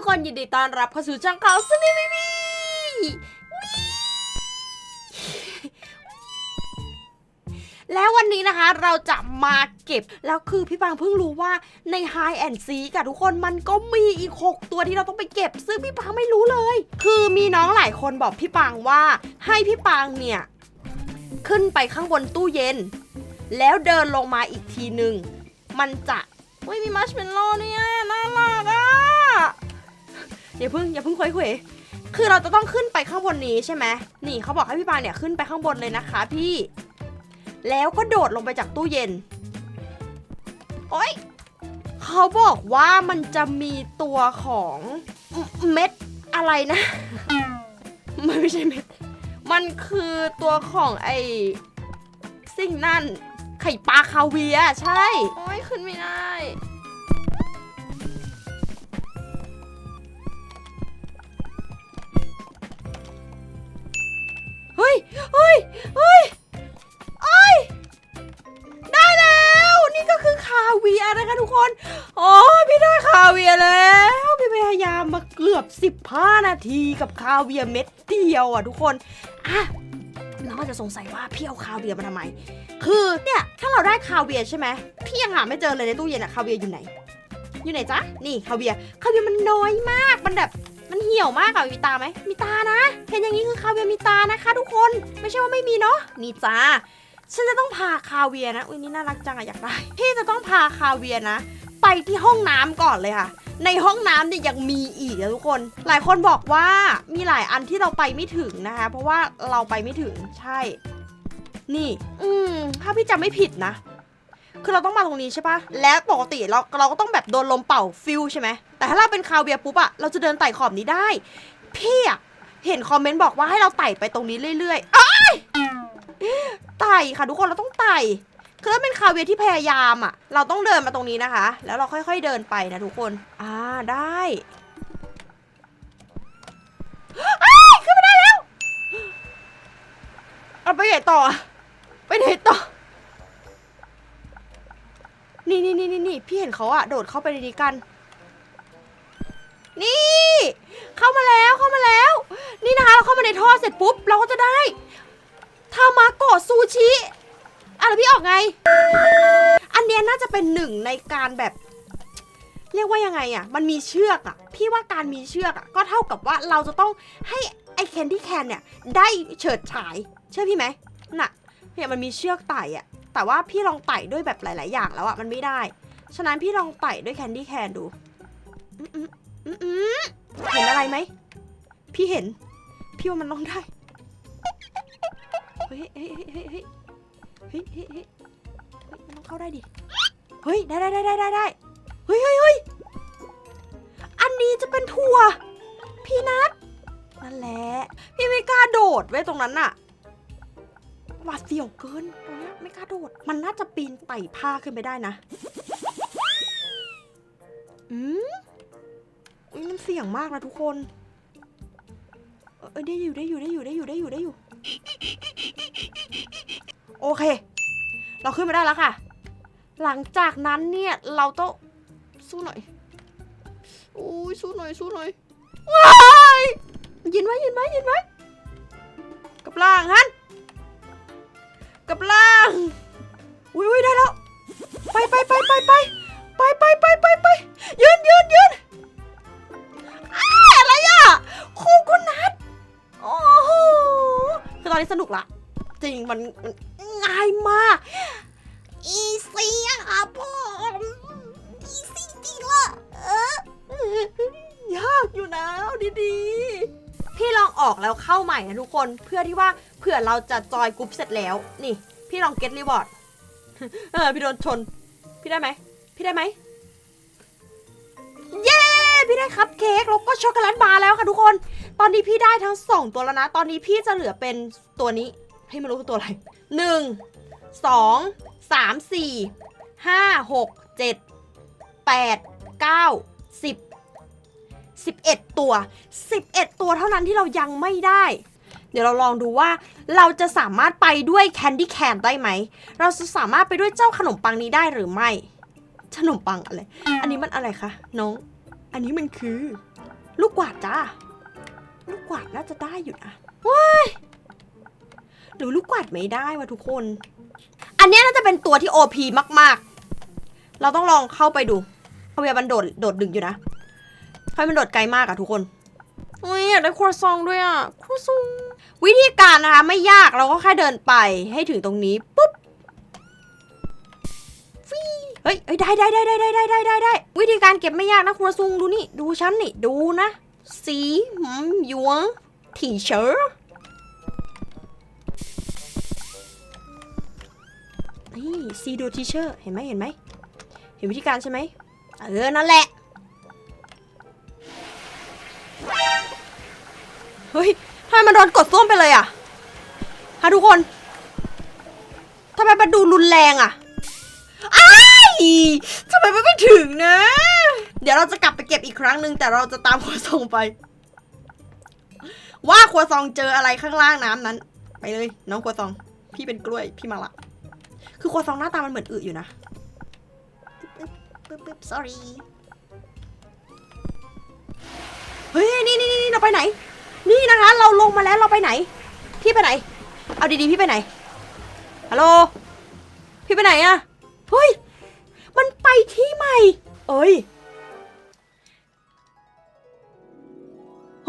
ทุกคนยินดีต้อนรับเข้าสู่ช่องเขาสนิมิมีแล้ววันนี้นะคะเราจะมาเก็บ แล้วคือพี่ปางเพิ่งรู้ว่าใน High and s e กับทุกคนมันก็มีอีก 6 ตัวที่เราต้องไปเก็บ ซึ่งพี่ปางไม่รู้เลย คือมีน้องหลายคนบอกพี่ปางว่า ให้พี่ปางเนี่ย ขึ้นไปข้างบนตู้เย็น แล้วเดินลงมาอีกทีหนึ่งมันจะอุ้ยมีมัชเมลโล่เนี่ยน่ารัก อย่าเพิ่งอย่าเพิ่งคุยคุยคือเราจะต้องขึ้นไปข้างบนนี้ใช่ไหมนี่เขาบอกให้พี่ปาเนี่ยขึ้นไปข้างบนเลยนะคะพี่ แล้วก็โดดลงไปจากตู้เย็น โอ๊ยเขาบอกว่ามันจะมีตัวของเม็ดอะไรนะ มันไม่ใช่เม็ด มันคือตัวของไอสิ่งนั่นไข่ปลาคาเวียใช่ โอ้ยขึ้นไม่ได้ คนโอ้พี่ได้คาเวียแล้ว พี่พยายามมาเกือบ 15 นาทีกับคาเวียเม็ดเดียวอะทุกคนอะเราก็จะสงสัยว่าพี่เอาคาเวียมาทำไม คือเนี่ยถ้าเราได้คาเวียใช่ไหมพี่ยังหาไม่เจอเลยในตู้เย็นอะคาเวียอยู่ไหน อยู่ไหนจ๊ะนี่คาเวียคาเวียมันน้อยมากมันแบบมันเหี่ยวมากอะมีตาไหมมีตานะเห็นอย่างนี้คือคาเวียมีตานะคะ ทุกคนไม่ใช่ว่าไม่มีเนาะนี่จ้า ฉันจะต้องพาคาเวียนะ อุ้ยนี่น่ารักจังอะอยากได้ พี่จะต้องพาคาเวียนะ ไปที่ห้องน้ำก่อนเลยค่ะ ในห้องน้ำเนี่ยยังมีอีกนะทุกคน หลายคนบอกว่ามีหลายอันที่เราไปไม่ถึงนะคะ เพราะว่าเราไปไม่ถึง ใช่ นี่ อืม ถ้าพี่จำไม่ผิดนะ คือเราต้องมาตรงนี้ใช่ปะและปกติเราเราก็ต้องแบบโดนลมเป่าฟิลใช่ไหม แต่ถ้าเราเป็นคาเวียปุ๊บอะเราจะเดินไต่ขอบนี้ได้ พี่อะเห็นคอมเมนต์บอกว่าให้เราไต่ไปตรงนี้เรื่อยๆอ้ย ไต่ค่ะทุกคนเราต้องไต่คือถ้าเป็นคาเวียร์ที่พยายามอะเราต้องเดินมาตรงนี้นะคะ แล้วเราค่อยๆเดินไปนะทุกคนอ่าได้ขึ้นมาได้แล้วเอาไปไหนต่อ ไปไหนต่อ นี่นี่นี่นี่นี่พี่เห็นเขาอะโดดเข้าไปในนี้กัน นี่ เข้ามาแล้วเข้ามาแล้ว นี่นะคะเราเข้ามาในท่อเสร็จปุ๊บ เราก็จะได้ ทามาโกะซูชิอะแล้วพี่ออกไง อันเนี้ยน่าจะเป็นหนึ่งในการแบบ เรียกว่ายังไงอะมันมีเชือกอะพี่ว่าการมีเชือกอะก็เท่ากับว่าเราจะต้องให้ไอ้แคนดี้แคนเนี่ย ได้เฉิดฉาย เชื่อพี่ไหมน่ะเนี่ยมันมีเชือกไต่อะแต่ว่าพี่ลองไต่ด้วยแบบหลาย ๆ อย่างแล้วอะมันไม่ได้ ฉะนั้นพี่ลองไต่ด้วยแคนดี้แคนดูอืมอืมอืมเห็นอะไรไหม พี่เห็น พี่ว่ามันต้องได้ เฮ้ยเฮ้ยเฮ้ยเฮ้ยเฮ้ยเฮ้ยเฮ้ยมันเข้าได้ดิ เฮ้ย ได้ได้ได้ได้ได้ได้เฮ้ยเฮ้ยเฮ้ยอันนี้จะเป็นถั่ว พีนัทนั่นแหละ พี่ไม่กล้าโดดไว้ตรงนั้นน่ะหวาดเสี่ยวเกินตรงนี้ไม่กล้าโดด มันน่าจะปีนไต่ผ้าขึ้นไปได้นะ อืมมันเสี่ยงมากนะทุกคน เออได้อยู่ได้อยู่ได้อยู่ได้อยู่ได้อยู่ได้อยู่ โอเค เราขึ้นมาได้แล้วค่ะ หลังจากนั้นเนี่ย เราต้องสู้หน่อยโอ้ยสู้หน่อยสู้หน่อยว้ายยินไว้ยินไว้ยินไว้กับล่างฮันกับล่างอุ้ยอุ้ยได้แล้วไปไปไปไปไปไปไปไปไปไปยืนยืนยืนอะไรอะโคกุนัทโอ้โห คือตอนนี้สนุกละ จริงมันมันง่ายมาก อีซี่อะค่ะพ่ออีซี่จริงละเออยากอยู่นะเอาดีๆ พี่ลองออกแล้วเข้าใหม่นะทุกคนเพื่อที่ว่าเผื่อเราจะจอยกรุ๊ปเสร็จแล้ว นี่ พี่ลองเก็ตรีบอร์ดเออพี่โดนชน พี่ได้ไหม พี่ได้ไหม เย้ พี่ได้คัพเค้กแล้วก็ช็อกโกแลตบาร์แล้วค่ะทุกคน ตอนนี้พี่ได้ทั้งสองตัวแล้วนะ ตอนนี้พี่จะเหลือเป็นตัวนี้ ให้ไม่รู้คือตัวอะไรหนึ่งสองสามสี่ห้าหกเจ็ดแปดเก้าสิบสิบเอ็ดตัวสิบเอ็ดตัวเท่านั้นที่เรายังไม่ได้ เดี๋ยวเราลองดูว่า เราจะสามารถไปด้วยแคนดี้แคนได้ไหม เราจะสามารถไปด้วยเจ้าขนมปังนี้ได้หรือไม่ขนมปังอะไร อันนี้มันอะไรคะน้อง อันนี้มันคือ ลูกกวาดจ้า ลูกกวาดน่าจะได้อยู่นะว้ายหรือลูกกวาดไม่ได้วะทุกคน อันเนี้ยน่าจะเป็นตัวที่ OP มากๆ เราต้องลองเข้าไปดูเพราะเวียมันโดดโดดดึงอยู่นะเพราะมันโดดไกลมากอะทุกคนอุ้ยอยากได้ครัวซองด้วยอะครัวซองวิธีการนะคะไม่ยากเราก็แค่เดินไปให้ถึงตรงนี้ปุ๊บฟีเฮ้ยเฮ้ยได้ได้ได้ได้ได้ได้ได้ได้ได้วิธีการเก็บไม่ยากนะครัวซุงดูนี่ดูฉันนี่ดูนะ สีหืมหยวงทีเชิร์นี่ซีดูทีเชอร์เห็นไหมเห็นไหม เห็นวิธีการใช่ไหมเออ นั่นแหละ เฮ้ยทำไมมันโดนกดส้วมไปเลยอะฮะทุกคนทำไมมันดูรุนแรงอะอ้ายทำไมมันไม่ถึงนะ เดี๋ยวเราจะกลับไปเก็บอีกครั้งหนึ่งแต่เราจะตามครัวซองไป ว่าครัวซองเจออะไรข้างล่างน้ำนั้น ไปเลย น้องครัวซอง พี่เป็นกล้วยพี่มาละ คือครัวซองหน้าตามันเหมือนอึอยู่นะปึ๊บปึ๊บ sorry เฮ้ยนี่นี่นี่เราไปไหน นี่นะคะ เราลงมาแล้วเราไปไหน พี่ไปไหน เอาดีๆพี่ไปไหนฮัลโหลพี่ไปไหนอะเฮ้ย มันไปที่ใหม่ เอ้ย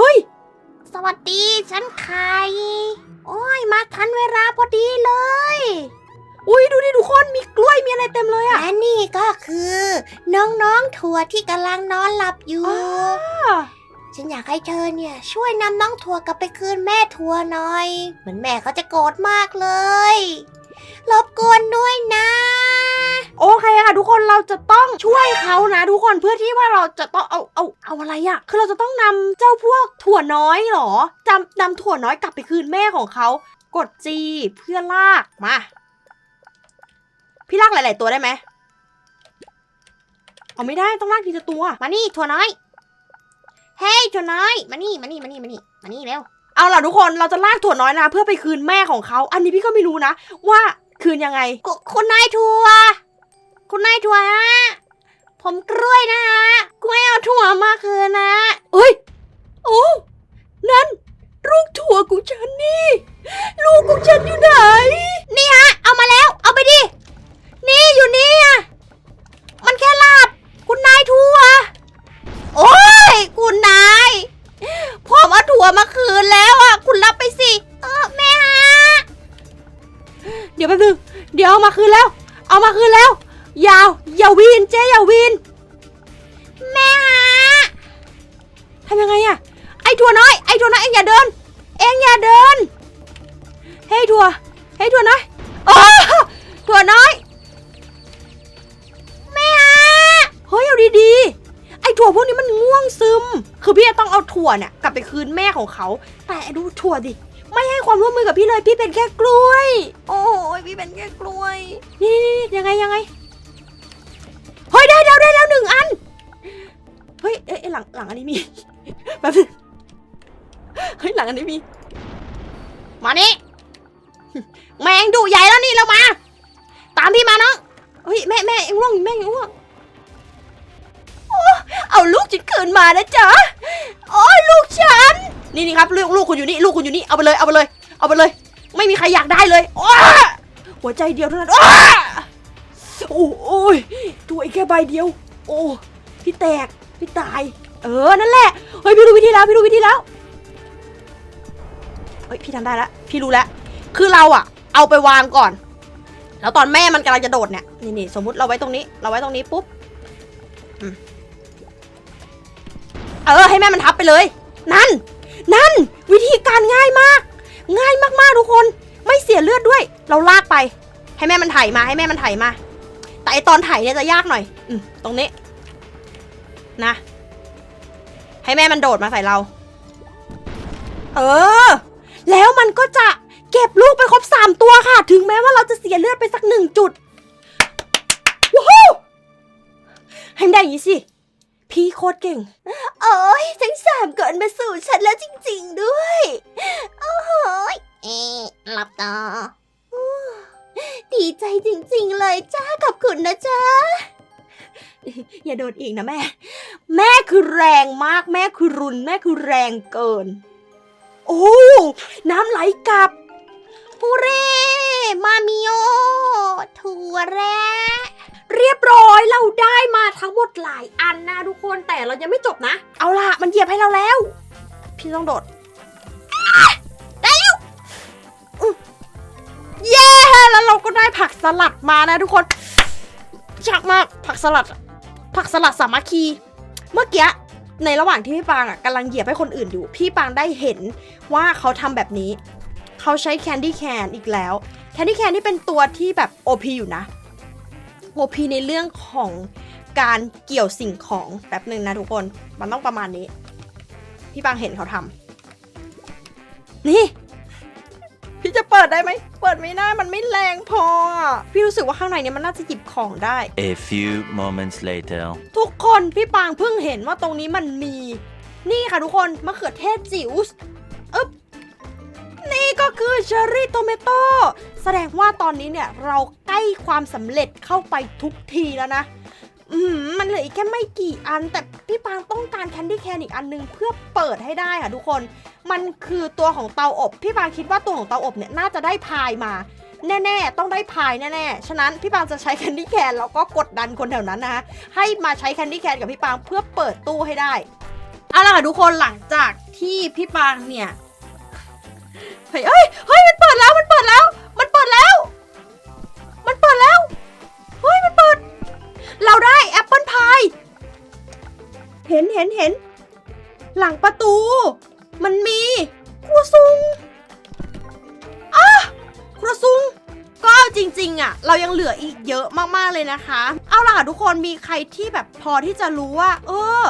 เฮ้ย สวัสดีฉันไข่โอ้ยมาทันเวลาพอดีเลย อุ้ยดูดิทุกคนมีกล้วยมีอะไรเต็มเลยอะและนี่ก็คือ น้องๆถั่วที่กำลังนอนหลับอยู่ อ่า ฉันอยากให้เธอเนี่ย ช่วยนำน้องถั่วกลับไปคืนแม่ถั่วหน่อย เหมือนแม่เขาจะโกรธมากเลย รบกวนด้วยนะ โอเคค่ะทุกคนเราจะต้องช่วยเขานะทุกคนเพื่อที่ว่าเราจะต้องเอาเอาเอาอะไรอะคือเราจะต้องนำเจ้าพวกถั่วน้อยเหรอจำนำถั่วน้อยกลับไปคืนแม่ของเขากดจีเพื่อลากมาพี่ลากหลาย ๆ ตัวได้ไหมเอาไม่ได้ต้องลากทีละตัว มานี่ถั่วน้อย เฮ้ยถั่วน้อย มานี่มานี่มานี่มานี่มานี่เร็ว เอาล่ะทุกคนเราจะลากถั่วน้อยนะ เพื่อไปคืนแม่ของเขา อันนี้พี่ก็ไม่รู้นะ ว่าคืนยังไง คุคุณนายถั่ว คุณนายถั่วฮะ ผมกล้วยนะฮะกล้วยเอาถั่วมาคืนนะเอ้ย โอ้นั่นลูกถั่วของฉันนี่ ลูกของฉันอยู่ไหน นี่ฮะ เอามาแล้ว เอาไปดิ นี่อยู่นี่อะมันแค่ลาบ คุณนายถั่ว โอ้ย คุณนายผ มเอาถั่วมาคืนแล้วอะ คุณรับไปสิ เออแม่ฮะเดี๋ยวแป๊บนึงเดี๋ยวเอามาคืนแล้ว เอามาคืนแล้ว ยาว อย่าวีนเจ๊อย่าวีนแม่ฮะทำยังไงอะไอ้ถั่วน้อย ไอ้ถั่วน้อยเอ็งอย่าเดิน เอ็งอย่าเดิน เฮ้ยถั่ว เฮ้ยถั่วน้อยโอ๋อถั่วน้อย แม่ฮะเฮ้ยเอาดีๆ ถั่วพวกนี้มันง่วงซึม คือพี่จะต้องเอาถั่วเนี่ยกลับไปคืนแม่ของเขา แต่ดูถั่วดิ ไม่ให้ความร่วมมือกับพี่เลย พี่เป็นแค่กล้วย โอ้ยพี่เป็นแค่กล้วย นี่นี่นี่ยังไงยังไง เฮ้ยได้แล้วได้แล้วหนึ่งอัน เฮ้ยเอ๊ะเอ๊ะหลังหลังอันนี้มีแป๊บนึงเฮ้ยหลังอันนี้มี มานี่แมงดุใหญ่แล้วนี่เรามา ตามพี่มาน้องเฮ้ยแม่แม่เอ็งง่วงแม่เอ็งง่วงโอ้ เอาลูกฉันคืนมานะจ๊ะโอ้ยลูกฉัน นี่นี่ครับลูกลูกคุณอยู่นี่ลูกคุณอยู่นี่เอาไปเลยเอาไปเลย เอาไปเลย ไม่มีใครอยากได้เลยโอ้หัวใจเดียวเท่านั้นโอ้โอ้โอ้ยตัวอีกแค่ใบเดียว โอ้พี่แตกพี่ตาย เออนั่นแหละเฮ้ยพี่รู้วิธีแล้วพี่รู้วิธีแล้วเฮ้ยพี่ทำได้แล้วพี่รู้แล้วคือเราอะเอาไปวางก่อน แล้วตอนแม่มันกำลังจะโดดเนี่ยนี่นี่สมมุติเราไว้ตรงนี้ เราไว้ตรงนี้ปุ๊บ เออให้แม่มันทับไปเลย นั่น นั่น วิธีการง่ายมาก ง่ายมากๆทุกคน ไม่เสียเลือดด้วย เราลากไป ให้แม่มันไถมาให้แม่มันไถมา แต่ไอตอนไถเนี่ยจะยากหน่อย อืมตรงนี้ นะ ให้แม่มันโดดมาใส่เรา เออ แล้วมันก็จะเก็บลูกไปครบ3ตัวค่ะ ถึงแม้ว่าเราจะเสียเลือดไปสักหนึ่งจุดว้าวให้มันได้อย่างนี้สิ พี่โคตรเก่ง โอ้ยทั้งสามเกิดมาสู่ฉันแล้วจริงๆด้วย โอ้โหยเอ๊ะหลับตาอู้ดีใจจริงๆเลยจ้าขอบคุณนะจ้า อย่าโดดอีกนะแม่ แม่คือแรงมากแม่คือรุน แม่คือแรงเกิน โอ้น้ำไหลกลับฮูเร่มามิโอถั่วแระ เรียบร้อยเราได้มาทั้งหมดหลายอันนะทุกคนแต่เรายังไม่จบนะ เอาล่ะ มันเหยียบให้เราแล้ว พี่ต้องโดดได้แล้วเย้แล้วเราก็ได้ผักสลัดมานะทุกคนชักมากผักสลัด ผักสลัดสามัคคี เมื่อกี้ในระหว่างที่พี่ปางอะกำลังเหยียบให้คนอื่นอยู่ พี่ปางได้เห็นว่าเขาทำแบบนี้ เขาใช้แคนดี้แคนอีกแล้วแคนดี้แคนนี่เป็นตัวที่แบบ OP อยู่นะ OP ในเรื่องของการเกี่ยวสิ่งของแบบหนึ่งนะทุกคน มันต้องประมาณนี้ พี่ปางเห็นเขาทำนี่ พี่จะเปิดได้ไหม เปิดไม่ได้ มันไม่แรงพออะพี่รู้สึกว่าข้างในเนี้มันน่าจะหยิบของได้ A few moments later. ทุกคนพี่ปางเพิ่งเห็นว่าตรงนี้มันมี นี่ค่ะทุกคนมะเขือเทศจิ๋วอึ๊บนี่ก็คือเชอร์รี่โตเมโต้แสดงว่าตอนนี้เนี่ยเรา ใกล้ความสำเร็จเข้าไปทุกทีแล้วนะมันเหลืออีกแค่ไม่กี่อัน แต่พี่ปางต้องการแคนดี้แคนอีกอันนึงเพื่อเปิดให้ได้ค่ะทุกคน มันคือตัวของเตาอบ พี่ปางคิดว่าตัวของเตาอบเนี่ยน่าจะได้พายมา แน่ ๆ ต้องได้พายแน่ๆ ฉะนั้นพี่ปางจะใช้แคนดี้แคนแล้วก็กดดันคนแถวนั้นนะคะให้มาใช้แคนดี้แคนกับพี่ปางเพื่อเปิดตู้ให้ได้ เอาล่ะค่ะทุกคนหลังจากที่พี่ปางเนี่ยเฮ้ยเอ้ยเฮ้ยมันเปิดแล้วมันเปิดแล้ว เราได้แอปเปิลพาย เห็นเห็นเห็น หลังประตู มันมีครัวซุงอะครัวซุง ก็จริงๆอะเรายังเหลืออีกเยอะมากๆเลยนะคะ เอาล่ะทุกคนมีใครที่แบบพอที่จะรู้ว่า เออ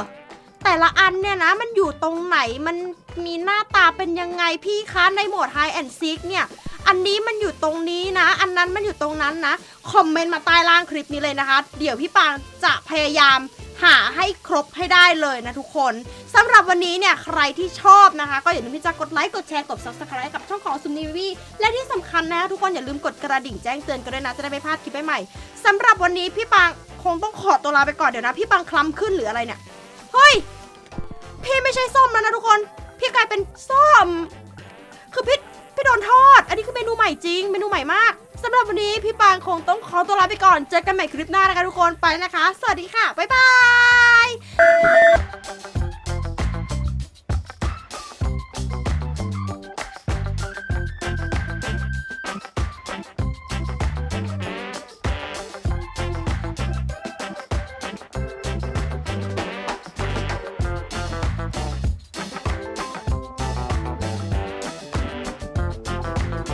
แต่ละอันเนี่ยนะ มันอยู่ตรงไหนมันมีหน้าตาเป็นยังไงพี่คะในโหมด High and Seek เนี่ย อันนี้มันอยู่ตรงนี้นะ อันนั้นมันอยู่ตรงนั้นนะ คอมเมนต์มาใต้ล่างคลิปนี้เลยนะคะ เดี๋ยวพี่ปางจะพยายามหาให้ครบให้ได้เลยนะทุกคนสำหรับวันนี้เนี่ยใครที่ชอบนะคะ ก็อย่าลืมที่จะกดไลค์กดแชร์กด subscribe กับช่องของซุมนีวีและที่สำคัญนะทุกคนอย่าลืมกดกระดิ่งแจ้งเตือนกันด้วยนะ จะได้ไม่พลาดคลิปใหม่ๆสำหรับวันนี้พี่ปางคงต้องขอตัวลาไปก่อนเดี๋ยวนะ พี่ปางคล้ำขึ้นหรืออะไรเนี่ยเฮ้ยพี่ไม่ใช่ส้มแล้วนะทุกคน พี่กลายเป็นส้มคือพี่ พี่โดนทอด อันนี้คือเมนูใหม่จริง เมนูใหม่มากสำหรับวันนี้พี่ปางคงต้องขอตัวลาไปก่อน เจอกันใหม่คลิปหน้านะคะทุกคนไปนะคะ สวัสดีค่ะ บ๊ายบาย